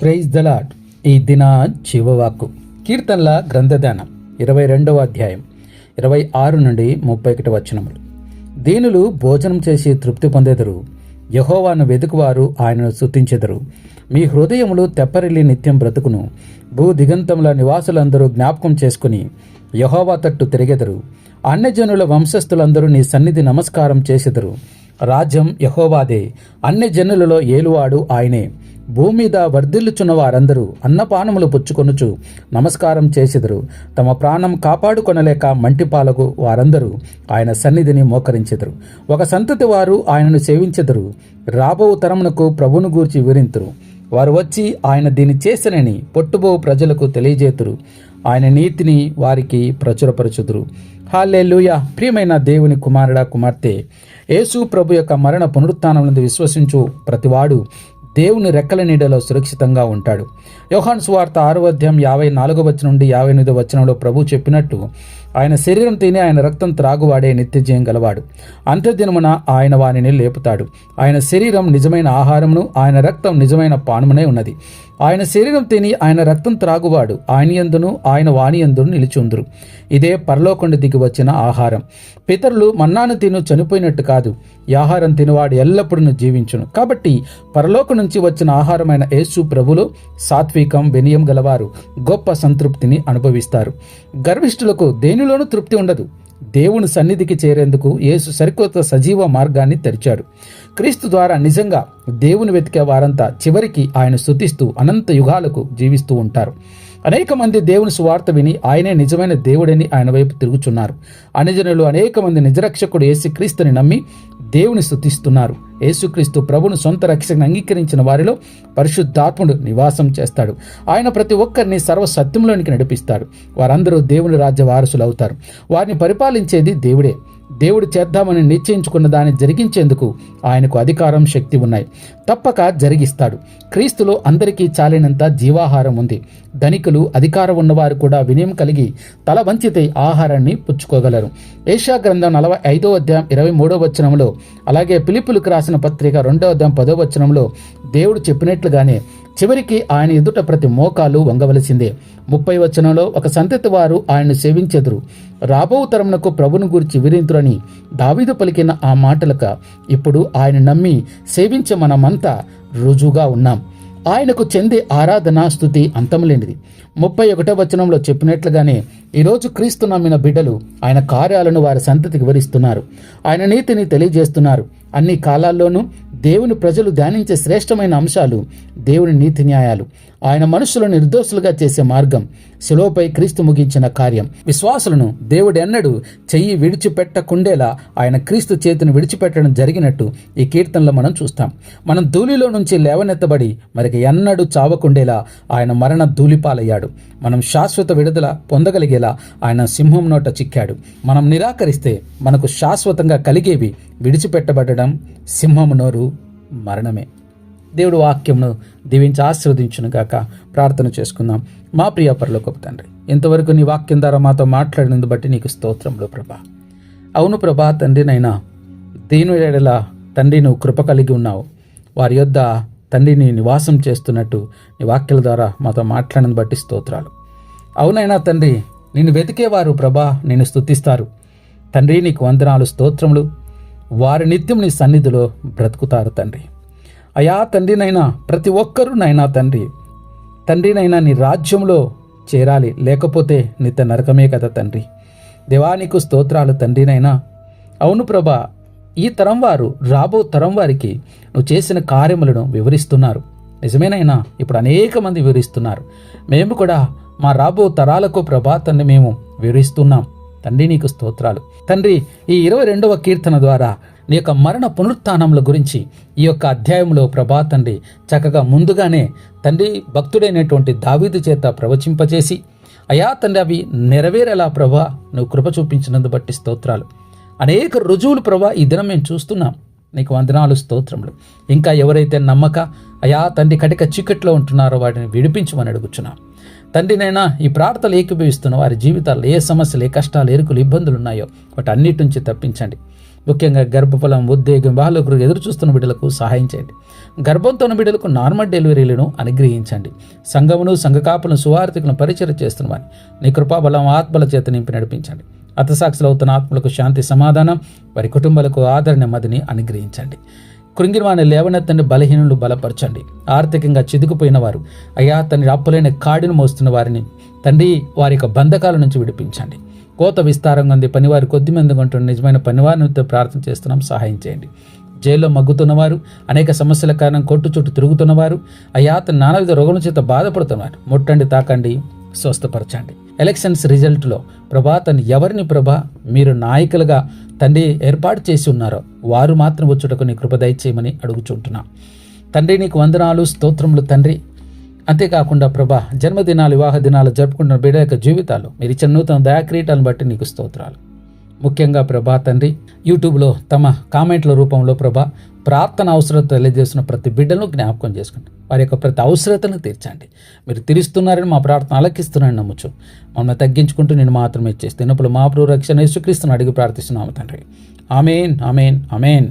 Praise the Lord ఈ దిన జీవవాక్కు కీర్తనల గ్రంథదానం ఇరవై రెండవ అధ్యాయం ఇరవై ఆరు నుండి ముప్పై ఒకటి వచనములు. దీనులు భోజనం చేసి తృప్తి పొందెదరు. యహోవాను వెతుకువారు ఆయనను స్తుతించెదరు. మీ హృదయములు తెప్పరిల్లి నిత్యం బ్రతుకును. భూ దిగంతముల నివాసులందరూ జ్ఞాపకం చేసుకుని యహోవా తట్టు తిరిగెదరు. అన్యజనుల వంశస్థులందరూ నీ సన్నిధి నమస్కారం చేసెదరు. రాజ్యం యహోవాదే. అన్ని జనులలో ఏలువాడు ఆయనే. భూమి మీద వర్ధిల్లుచున్న వారందరూ అన్నపానములు పుచ్చుకొనుచు నమస్కారం చేసిదరు. తమ ప్రాణం కాపాడుకొనలేక మంటిపాలకు వారందరూ ఆయన సన్నిధిని మోకరించెదరు. ఒక సంతతి వారు ఆయనను సేవించెదరు. రాబో తరమునకు ప్రభును గూర్చి వివరింతురు. వారు వచ్చి ఆయన దీన్ని చేసినని పొట్టుబో ప్రజలకు తెలియజేతురు. ఆయన నీతిని వారికి ప్రచురపరచుదురు. హాలే ప్రియమైన దేవుని కుమారుడా కుమార్తె! యేసు ప్రభు యొక్క మరణ పునరుత్నం నుండి విశ్వసించు ప్రతివాడు దేవుని రెక్కల నీడలో సురక్షితంగా ఉంటాడు. యోహాన్ సువార్త ఆరో అధ్యాయం యాభై నాలుగో వచ్చిన నుండి యాభై ఎనిమిదో వచనంలో ప్రభు చెప్పినట్టు ఆయన శరీరం తిని ఆయన రక్తం త్రాగువాడే నిత్యజయం గలవాడు. అంత్యదినమున ఆయన వానిని లేపుతాడు. ఆయన శరీరం నిజమైన ఆహారమును ఆయన రక్తం నిజమైన పానమునే ఉన్నది. ఆయన శరీరం తిని ఆయన రక్తం త్రాగువాడు. ఆయన యందును ఆయన వాణి యందును నిలిచుందురు. ఇదే పరలోకొండ దిగి వచ్చిన ఆహారం. పితరులు మన్నాను తిను చనిపోయినట్టు కాదు. ఈ ఆహారం తినవాడు ఎల్లప్పుడూ జీవించును. కాబట్టి పరలోక నుంచి వచ్చిన ఆహారమైన యేసు ప్రభులో సాత్వికం వినయం గలవారు. గొప్ప సంతృప్తిని అనుభవిస్తారు. గర్విష్ఠులకు దేనిలోనూ తృప్తి ఉండదు. దేవుని సన్నిధికి చేరేందుకు యేసు సరికొత్త సజీవ మార్గాన్ని తెరిచాడు. క్రీస్తు ద్వారా నిజంగా దేవుని వెతికే వారంతా చివరికి ఆయన స్థుతిస్తూ అనంత యుగాలకు జీవిస్తూ ఉంటారు. అనేక మంది దేవుని సువార్త విని ఆయనే నిజమైన దేవుడని ఆయన వైపు తిరుగుచున్నారు. అనుజనులు అనేక మంది నిజరక్షకుడు యేసుక్రీస్తుని నమ్మి దేవుని స్థుతిస్తున్నారు యేసుక్రీస్తు ప్రభును సొంత రక్షకుని అంగీకరించిన వారిలో పరిశుద్ధాత్ముడు నివాసం చేస్తాడు. ఆయన ప్రతి ఒక్కరిని సర్వ సత్యంలోనికి నడిపిస్తాడు. వారందరూ దేవుని రాజ్య వారసులు అవుతారు వారిని పరిపాలించేది దేవుడే. దేవుడు చేద్దామని నిశ్చయించుకున్న దాన్ని జరిగించేందుకు ఆయనకు అధికారం శక్తి ఉన్నాయి. తప్పక జరిగిస్తాడు. క్రీస్తులో అందరికీ చాలినంత జీవాహారం ఉంది. ధనికులు అధికారం ఉన్నవారు కూడా వినయం కలిగి తల వంచితే ఆహారాన్ని పుచ్చుకోగలరు. ఏషా గ్రంథం నలభై ఐదో అధ్యాయం ఇరవై మూడో వచనంలో అలాగే పిలుపులకు రాసిన పత్రిక రెండో అధ్యాయం పదో వచనంలో దేవుడు చెప్పినట్లుగానే చివరికి ఆయన ఎదుట ప్రతి మోకాలు వంగవలసిందే. ముప్పై వచనంలో ఒక సంతతి వారు ఆయన్ను సేవించెదురు. రాబో తరమునకు ప్రభును గురించి విరింతురని దావీదు పలికిన ఆ మాటలక ఇప్పుడు ఆయన నమ్మి సేవించే మనమంతా రుజువుగా ఉన్నాం. ఆయనకు చెందే ఆరాధన స్థుతి అంతములేనిది ముప్పై ఒకటో వచనంలో చెప్పినట్లుగానే ఈరోజు క్రీస్తు నమ్మిన బిడ్డలు ఆయన కార్యాలను వారి సంతతికి వివరిస్తున్నారు. ఆయన నీతిని తెలియజేస్తున్నారు. అన్ని కాలాల్లోనూ దేవుని ప్రజలు ధ్యానించే శ్రేష్టమైన అంశాలు దేవుని నీతి న్యాయాలు. ఆయన మనుషులను నిర్దోషులుగా చేసే మార్గం శిలోపై క్రీస్తు ముగించిన కార్యం. విశ్వాసులను దేవుడు ఎన్నడూ చెయ్యి విడిచిపెట్టకుండేలా ఆయన క్రీస్తు చేతిని విడిచిపెట్టడం జరిగినట్టు ఈ కీర్తనలో మనం చూస్తాం. మనం ధూళిలో నుంచి లేవనెత్తబడి మరికి ఎన్నడూ చావకుండేలా ఆయన మరణ ధూళిపాలయ్యాడు. మనం శాశ్వత విడుదల పొందగలిగేలా ఆయన సింహం నోట చిక్కాడు. మనం నిరాకరిస్తే మనకు శాశ్వతంగా కలిగేవి విడిచిపెట్టబడడం సింహము నోరు మరణమే. దేవుడు వాక్యంను దీవించి ఆశీర్వదించును గాక ప్రార్థన చేసుకుందాం. మా ప్రియ పరలోకపు తండ్రి ఇంతవరకు నీ వాక్యం ద్వారా మాతో మాట్లాడినందు బట్టి నీకు స్తోత్రంలో ప్రభా. అవును ప్రభా తండ్రి నైనా దీని ఎడల తండ్రి నువ్వు కృప కలిగి ఉన్నావు. వారి యొద్ద తండ్రిని నివాసం చేస్తున్నట్టు నీ వాక్యాల ద్వారా మాతో మాట్లాడినందు బట్టి స్తోత్రాలు. అవునైనా తండ్రి నిన్ను వెతికేవారు ప్రభా నిన్ను స్తుతిస్తారు. తండ్రి నీకు వందనాలు స్తోత్రములు. వారి నిత్యం నీ సన్నిధిలో బ్రతుకుతారు తండ్రి. అయా తండ్రినైనా ప్రతి ఒక్కరూ నైనా తండ్రి. తండ్రినైనా నీ రాజ్యంలో చేరాలి లేకపోతే నిత్య నరకమే కదా తండ్రి. దేవానికి స్తోత్రాలు తండ్రినైనా. అవును ప్రభా ఈ తరం వారు రాబో తరం వారికి నువ్వు చేసిన కార్యములను వివరిస్తున్నారు. నిజమేనైనా ఇప్పుడు అనేక మంది వివరిస్తున్నారు. మేము కూడా మా రాబో తరాలకు ప్రభా తండ్రి మేము వివరిస్తున్నాం. తండ్రి నీకు స్తోత్రాలు. తండ్రి ఈ ఇరవై రెండవ కీర్తన ద్వారా నీ యొక్క మరణ పునరుత్నముల గురించి ఈ యొక్క అధ్యాయంలో ప్రభా తండ్రి చక్కగా ముందుగానే తండ్రి భక్తుడైనటువంటి దావీదు చేత ప్రవచింపచేసి అయా తండ్రి అవి నెరవేరేలా ప్రభా నువ్వు కృప చూపించినందు బట్టి స్తోత్రాలు. అనేక రుజువులు ప్రభా ఈ దినం మేము చూస్తున్నాం. నీకు వందనాలు స్తోత్రములు. ఇంకా ఎవరైతే నమ్మక అయా తండ్రి కటిక చీకట్లో ఉంటున్నారో వాటిని విడిపించమని అడుగుచున్నాం. తండ్రినైనా ఈ ప్రార్థనలు ఏకీభవిస్తున్న వారి జీవితాల్లో ఏ సమస్యలు ఏ కష్టాలు ఎరుకులు ఇబ్బందులు ఉన్నాయో వాటి అన్నిటి నుంచి తప్పించండి. ముఖ్యంగా గర్భఫలం ఉద్వేగం బాలకు ఎదురు చూస్తున్న బిడ్డలకు సహాయం చేయండి. గర్భంతో ఉన్న బిడ్డలకు నార్మల్ డెలివరీలను అనుగ్రహించండి. సంఘమును సంఘకాపులను సువార్థికులను పరిచయం చేస్తున్నవారిని నీ కృపాబలం ఆత్మల చేత నింపి నడిపించండి. అతసాక్షులు అవుతున్న ఆత్మలకు శాంతి సమాధానం వారి కుటుంబాలకు ఆదరణ నెమ్మదిని అనుగ్రహించండి. కృంగిరివాణి లేవనెత్తని లేవనెత్తండి బలహీనులు బలపరచండి. ఆర్థికంగా చిదుకుపోయిన వారు అయ్యా తండ్రి అప్పులైన కాడిని మోస్తున్న వారిని తండ్రి వారి యొక్క బంధకాల నుంచి విడిపించండి. కోత విస్తారంగా ఉంది. పనివారు కొద్ది మంది ఉంటున్న నిజమైన పనివారిని ప్రార్థన చేస్తున్నాం. సహాయం చేయండి. జైల్లో మగ్గుతున్నవారు అనేక సమస్యల కారణం కొట్టు చుట్టూ తిరుగుతున్నవారు అయ్యా తన నానావిధ రోగం చేత బాధపడుతున్నారు ముట్టండి తాకండి స్వస్థపరచండి. ఎలక్షన్స్ రిజల్ట్లో ప్రభా తను ఎవరిని ప్రభా మీరు నాయకులుగా తండ్రి ఏర్పాటు చేసి ఉన్నారో వారు మాత్రం వచ్చుటకు నీ కృప దయచేయమని అడుగుచుంటున్నాం. తండ్రి నీకు వందనాలు స్తోత్రములు తండ్రి. అంతేకాకుండా ప్రభా జన్మదినాలు వివాహ దినాలు జరుపుకుంటున్న బిడ్డ యొక్క జీవితాలు మీరు ఇచ్చిన నూతన దయాక్రీటాలను బట్టి నీకు స్తోత్రాలు. ముఖ్యంగా ప్రభా తండ్రి యూట్యూబ్లో తమ కామెంట్ల రూపంలో ప్రభా ప్రార్థన అవసరత తెలియజేస్తున్న ప్రతి బిడ్డను జ్ఞాపకం చేసుకోండి వారి యొక్క ప్రతి అవసరతను తీర్చండి. మీరు తీరుస్తున్నారని మా ప్రార్థన అలకిస్తున్నారని నమ్ముచు మమ్మల్ని తగ్గించుకుంటూ నేను మాత్రమే చేస్తే ఇప్పుడు మా ప్రభు రక్షణ యేసుక్రీస్తుని అడిగి ప్రార్థిస్తున్నాము తండ్రి. Amen amen amen.